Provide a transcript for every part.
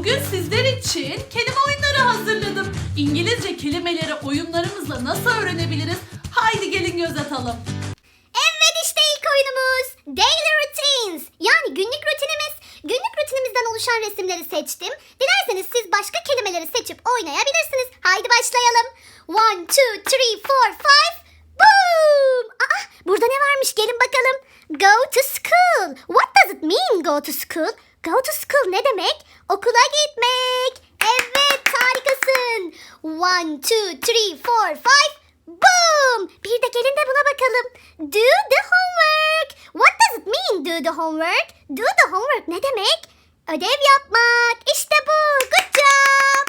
Bugün sizler için kelime oyunları hazırladım. İngilizce kelimeleri oyunlarımızla nasıl öğrenebiliriz? Haydi gelin göz atalım. Evet işte ilk oyunumuz. Daily Routines. Yani günlük rutinimiz. Günlük rutinimizden oluşan resimleri seçtim. Dilerseniz siz başka kelimeleri seçip oynayabilirsiniz. Haydi başlayalım. One, two, three, four, five. Boom! Aa, burada ne varmış gelin bakalım. Go to school. What does it mean go to school? Go to school ne demek? Okula gitmek. Evet harikasın. One, two, three, four, five. Boom! Bir de gelin de buna bakalım. Do the homework. What does it mean do the homework? Do the homework ne demek? Ödev yapmak. İşte bu. Good job.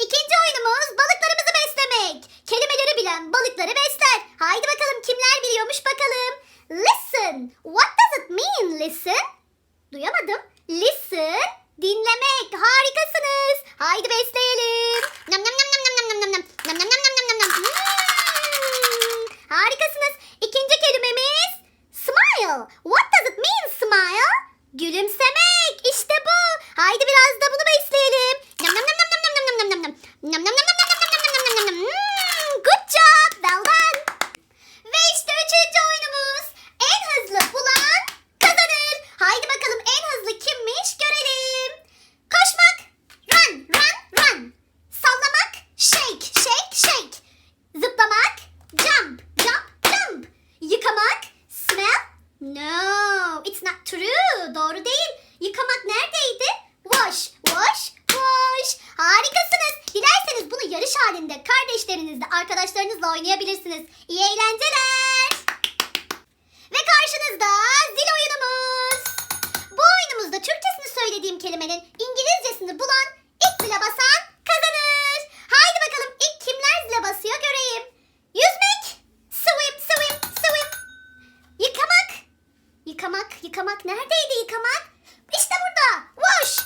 İkinci oyunumuz balıklarımızı beslemek. Kelimeleri bilen balıkları besler. Haydi bakalım kimler biliyormuş bakalım. Listen. What does it mean listen? Duyamadım. Listen. Dinlemek. Harikasınız. Haydi besleyelim. Nam nam nam nam nam nam nam nam. Nam nam nam nam nam nam. Hmm. Harikasınız. İkinci kelimemiz smile. What does it mean smile? Gülümsemek. Doğru değil. Yıkamak neredeydi? Wash, wash, wash. Harikasınız. Dilerseniz bunu yarış halinde kardeşlerinizle, arkadaşlarınızla oynayabilirsiniz. İyi eğlenceler. Ve karşınızda zil oyunumuz. Bu oyunumuzda Türkçesini söylediğim kelimenin yıkamak. Yıkamak neredeydi yıkamak? İşte burada. Wash.